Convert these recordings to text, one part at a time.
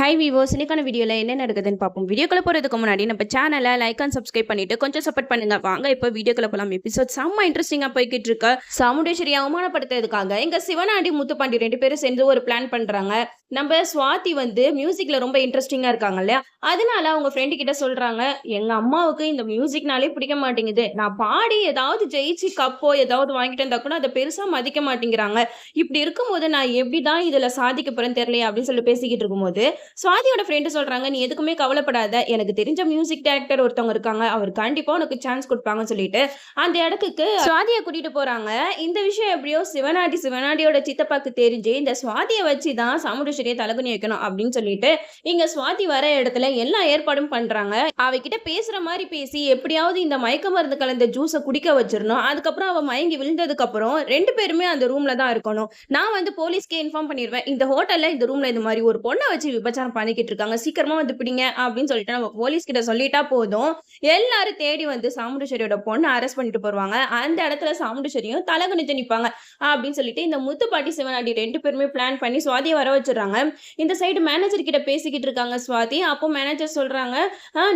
High விவோஸ் இன்னைக்கான வீடியோவில் என்ன நடக்குதுன்னு பார்ப்போம். வீடியோக்குள்ள போகிறதுக்கு முன்னாடி நம்ம சேனலை லைக் அண்ட் சப்ஸ்கிரைப் பண்ணிட்டு கொஞ்சம் சப்போர்ட் பண்ணுங்க. வாங்க இப்போ வீடியோக்குள்ள போகலாம் எபிசோட் செம்ம இன்ட்ரெஸ்டிங்காக போய்கிட்டு இருக்கு. சாமுண்டேஸ்வரி அவமானப்படுத்துறதுக்காக எங்க சிவனாண்டி முத்துப்பாண்டி ரெண்டு பேரும் சேர்ந்து ஒரு பிளான் பண்றாங்க. நம்ம சுவாதி வந்து மியூசிக்ல ரொம்ப இன்ட்ரெஸ்டிங்காக இருக்காங்க இல்லையா? அதனால அவங்க ஃப்ரெண்டு கிட்ட சொல்றாங்க எங்க அம்மாவுக்கு இந்த மியூசிக்னாலே பிடிக்க மாட்டேங்குது. நான் பாடி ஏதாவது ஜெயிச்சு கப்போ ஏதாவது வாங்கிட்டு வந்தா கூட அதை பெருசா மதிக்க மாட்டேங்கிறாங்க. இப்படி இருக்கும்போது நான் எப்படி தான் இதுல சாதிக்க போறேன்னு தெரியலையே? அப்படின்னு சொல்லி பேசிக்கிட்டு இருக்கும்போது சுவாதியோட ஃப்ரெண்டு சொல்றாங்க நீ எதுக்குமே கவலைப்படாத. எனக்கு தெரிஞ்ச மியூசிக் டைரக்டர் ஒருத்தவங்க இருக்காங்க. அவர் கண்டிப்பாக உனக்கு சான்ஸ் கொடுப்பாங்கன்னு சொல்லிட்டு அந்த இடத்துக்கு சுவாதியை கூட்டிட்டு போறாங்க. இந்த விஷயம் எப்படியோ சிவனாடி சிவனாடியோட சித்தப்பாக்கு தெரிஞ்சு இந்த சுவாதியை வச்சு தான் சாமுண்டேஸ்வரியை தலகுனி வைக்கணும் அப்படின்னு சொல்லிட்டு இங்க சுவாதி வர இடத்துல எல்லா ஏற்பாடும் பண்றாங்க. அவகிட்ட பேசுற மாதிரி பேசி எப்படியாவது இந்த மயக்க மருந்து கலந்த ஜூஸை குடிக்க வச்சிடணும். அதுக்கப்புறம் அவள் மயங்கி விழுந்ததுக்கப்புறம் ரெண்டு பேருமே அந்த ரூம்ல தான் இருக்கணும். நான் வந்து போலீஸ்க்கே இன்ஃபார்ம் பண்ணிடுவேன். இந்த ஹோட்டல்ல இந்த ரூம்ல இந்த மாதிரி ஒரு பொண்ணை வச்சு அபச்சாரம் பண்ணிக்கிட்டு இருக்காங்க. சீக்கிரமா வந்து பிடிங்க அப்படின்னு சொல்லிட்டு நம்ம போலீஸ் கிட்ட சொல்லிட்டா போதும். எல்லாரும் தேடி வந்து சாமுண்டேஸ்வரியோட பொண்ணை அரெஸ்ட் பண்ணிட்டு போடுவாங்க அந்த இடத்துல சாமுண்டேஸ்வரியும் குனிஞ்சு நிற்பாங்க அப்படின்னு சொல்லிட்டு இந்த முத்துப்பாட்டி சிவனாடி ரெண்டு பேருமே பிளான் பண்ணி சுவாதியை வர வச்சிடறாங்க. இந்த சைடு மேனேஜர் கிட்ட பேசிக்கிட்டு இருக்காங்க சுவாதி. அப்போ மேனேஜர் சொல்றாங்க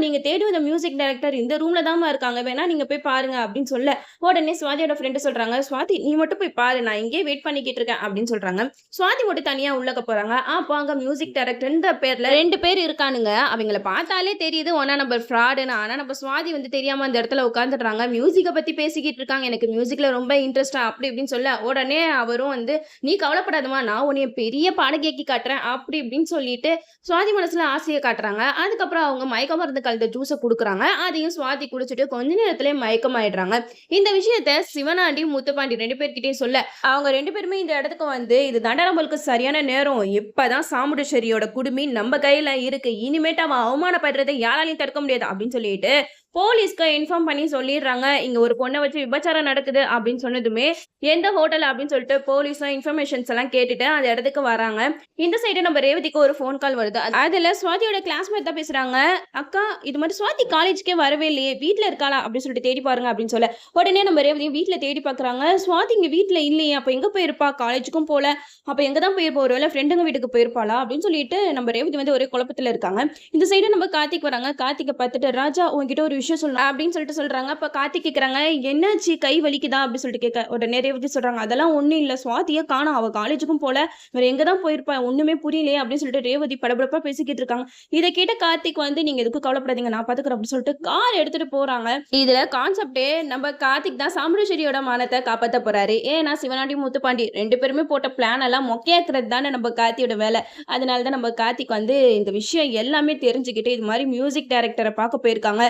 நீங்க தேடி வந்த மியூசிக் டைரக்டர் இந்த ரூம்ல தான் இருக்காங்க. வேணா நீங்க போய் பாருங்க அப்படின்னு சொல்ல உடனே சுவாதியோட ஃப்ரெண்டு சொல்றாங்க சுவாதி நீ மட்டும் போய் பாரு. நான் இங்கேயே வெயிட் பண்ணிக்கிட்டு இருக்கேன் அப்படின்னு சொல்றாங்க. சுவாதி மட்டும் தனியா உள்ளக்க போறாங்க. அப்போ அங்க மியூசிக் டைரக்டர்ன்ற பேர்ல ரெண்டு பேர் இருக்கானுங்க. அவங்கள பார்த்தாலே தெரியுது. ஒன்னா நம்பர் ஃப்ராடுன்னு ஆனா நம்ம சுவாதி வந்து தெரியாம அந்த இடத்துல உட்காந்துடுறாங்க மியூசிக்கை பத்தி பேசிக்கிட்டு இருக்காங்க. எனக்கு மியூசிக்ல ரொம்ப இன்ட்ரெஸ்டா அப்படி இப்படின்னு சொல்ல உடனே அவரும் வந்து நீ கவலைப்படாதமா நான் உன்னைய பெரிய பாடகேக்கி காட்டுறேன் அப்படி இப்படின்னு சொல்லிட்டு சுவாதி மனசுல ஆசையை காட்டுறாங்க. அதுக்கப்புறம் அவங்க மயக்க மருந்து கலந்த ஜூஸை கொடுக்குறாங்க. அதையும் சுவாதி குடிச்சிட்டு கொஞ்ச நேரத்துல மயக்கமாயிடுறாங்க. இந்த விஷயத்த சிவனாண்டி முத்துப்பாண்டி ரெண்டு பேர்கிட்டயும் சொல்ல அவங்க ரெண்டு பேருமே இந்த இடத்துக்கு வந்து இது நம்மளுக்கு சரியான நேரம். இப்பதான் சாமுண்டேஸ்வரியோட மீன் நம்ம கையில இருக்கு. இனிமேட்டு அவன் அவமானப்படுறதை யாராலையும் தடுக்க முடியாது அப்படின்னு சொல்லிட்டு போலீஸ்க்கு இன்ஃபார்ம் பண்ணி சொல்லிடுறாங்க இங்க ஒரு பொண்ணை வச்சு விபச்சாரம் நடக்குது அப்படின்னு சொன்னதுமே எந்த ஹோட்டல் அப்படின்னு சொல்லிட்டு போலீஸும் இன்ஃபர்மேஷன்ஸ் எல்லாம் கேட்டுட்டு அந்த இடத்துக்கு வராங்க. இந்த சைடு நம்ம ரேவதிக்கு ஒரு ஃபோன் கால் வருது. அதுல சுவாதியோட கிளாஸ்மேட் தான் பேசுறாங்க. அக்கா இது மாதிரி சுவாதி காலேஜ்க்கே வரவே இல்லையே வீட்டுல இருக்காளா அப்படின்னு சொல்லிட்டு தேடி பாருங்க அப்படின்னு சொல்ல. உடனே நம்ம ரேவதியும் வீட்டுல தேடி பாக்குறாங்க. சுவாதி இங்க வீட்டுல இல்லையே அப்ப எங்க போயிருப்பா? காலேஜுக்கும் போல. அப்ப எங்க தான் போயிருப்பா ஒருவேளை ஃப்ரெண்டுங்க வீட்டுக்கு போயிருப்பாளா? அப்படின்னு சொல்லிட்டு நம்ம ரேவதி வந்து ஒரே குழப்பத்துல இருக்காங்க. இந்த சைடு நம்ம கார்த்திக் வராங்க. கார்த்திகை பார்த்துட்டு ராஜா உங்ககிட்ட ஒரு விஷயம் சொல்லலாம் அப்படின்னு சொல்லிட்டு சொல்றாங்க. அப்ப கார்த்திக் கேக்குறாங்க என்னாச்சு? கை வலிக்குதா? அப்படின்னு சொல்லிட்டு கேட்க உடனே ரேவதி சொல்றாங்க. அதெல்லாம் ஒண்ணும் இல்ல. சுவாதிய காணும். அவ காலேஜுக்கும் போல. வேற எங்க தான் போயிருப்பா? ஒண்ணுமே புரியலையே. அப்படின்னு சொல்லிட்டு ரேவதி படபடப்பா பேசிக்கிட்டு இருக்காங்க. இதை கேட்ட கார்த்திக் வந்து நீங்க எதுக்கும் கவலைப்படாதீங்க. நான் பாத்துக்கிறேன். அப்படின்னு சொல்லிட்டு கார் எடுத்துட்டு போறாங்க. இதுல கான்செப்டே நம்ம கார்த்திக் தான் சாமுண்டேஸ்வரியோட மானத்தை காப்பாத்த போறாரு. ஏன்னா சிவனாண்டி முத்துப்பாண்டி ரெண்டு பேருமே போட்ட பிளான் எல்லாம் மொக்கையாக்குறது தானே நம்ம கார்த்தியோட வேலை. அதனால தான் நம்ம கார்த்திக் வந்து இந்த விஷயம் எல்லாமே தெரிஞ்சுக்கிட்டு இது மாதிரி மியூசிக் டைரக்டரை பார்க்க போயிருக்காங்க.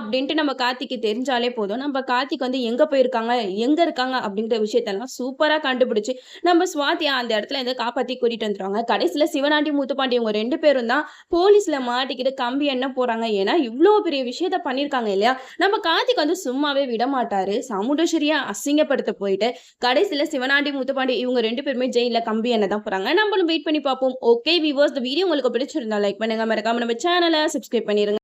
அப்படின்ட்டு நம்ம கார்த்திக்கு தெரிஞ்சாலே போதும். நம்ம கார்த்திக் வந்து எங்க போயிருக்காங்க எங்க இருக்காங்க அப்படின்ற விஷயத்தெல்லாம் சூப்பரா கண்டுபிடிச்சு நம்ம சுவாத்தியா அந்த இடத்துல இருந்து காப்பாத்தி கூட்டிட்டு வந்துருவாங்க. கடைசியில சிவனாண்டி முத்துப்பாண்டி இவங்க ரெண்டு பேரும் தான் போலீஸ்ல மாட்டிக்கிட்டு கம்பி என்ன போறாங்க? ஏன்னா இவ்வளோ பெரிய விஷயத்த பண்ணியிருக்காங்க இல்லையா? நம்ம கார்த்திக் வந்து சும்மாவே விட மாட்டாரு. சாமுண்டேஸ்வரியா அசிங்கப்படுத்த போயிட்டு கடைசியில சிவனாண்டி முத்துப்பாண்டி இவங்க ரெண்டு பேருமே ஜெயில கம்பி என்ன தான் போறாங்க. நம்மளும் வெயிட் பண்ணி பார்ப்போம். ஓகே விவர்ஸ் இந்த வீடியோ உங்களுக்கு பிடிச்சிருந்தா லைக் பண்ணுங்க. மறக்காம நம்ம சேனலை சப்ஸ்கிரைப் பண்ணிருங்க.